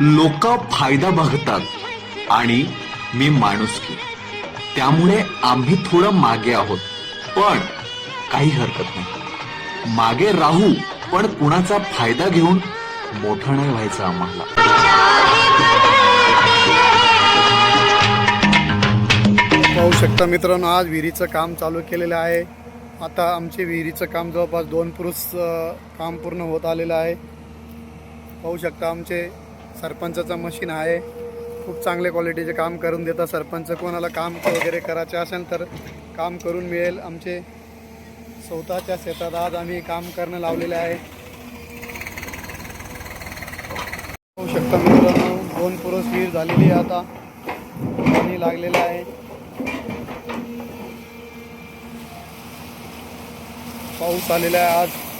लोक फायदा बघतात आणि मी माणुसकी त्यामुळे आम्ही थोडं मागे आहोत. पण काही हरकत नाही. मागे राहू पण कुणाचा फायदा घेऊन मोठं नाही व्हायचं आम्हाला. पाहू शकता मित्रांनो आज विहिरीचं काम चालू केलेलं आहे. आता आमचे विहिरीचं काम जवळपास दोन पुरुष काम पूर्ण होत आलेलं आहे. पाहू शकता आमचे सरपंचचं मशीन आहे. खूप चांगले क्वालिटीचे काम करून देतात सरपंच. कोणाला काम वगैरे करायचे असेल तर काम करून मिळेल. आमचे स्वतःच्या शेतात आज आम्ही काम करणं लावलेलं आहे. पाहू शकता मित्रांनो दोन पुरुष वीर झालेली आहे आता. पाणी लागलेलं आहे. पाऊस आलेला आहे आज.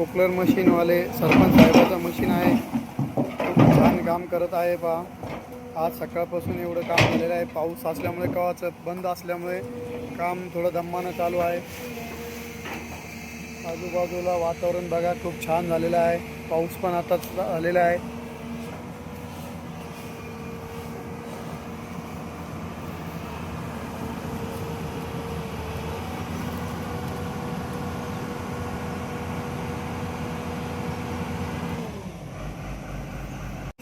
कोकलर मशीनवाले सरपंच साहेबाचं मशीन आहे. खूप छान काम करत आहे पहा. आज सकाळपासून एवढं काम झालेलं आहे. पाऊस असल्यामुळे कवाचं बंद असल्यामुळे काम थोडं दम्मानं चालू आहे. आजूबाजूला वातावरण बघा खूप छान झालेलं आहे. पाऊस पण आताच झालेला आहे.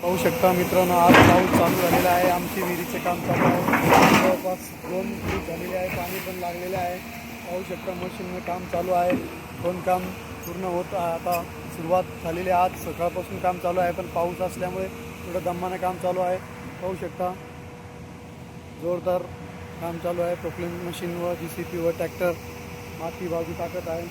पाहू शकता मित्रांनो आज पाऊस चालू झालेला आहे. आमची विहिरीचे काम चालू आहे. जवळपास दोन फूट झालेले आहे. पाणी पण लागलेले आहे. पाहू शकता मशीननं काम चालू आहे. दोन काम पूर्ण होत आहे. आता सुरुवात झालेली आज सकाळपासून काम चालू आहे पण पाऊस असल्यामुळे थोडं दम्मानं काम चालू आहे. पाहू शकता जोरदार काम चालू आहे. प्रोक्लिन मशीनवर जी सी पीवर ट्रॅक्टर माती बाजू टाकत आहे.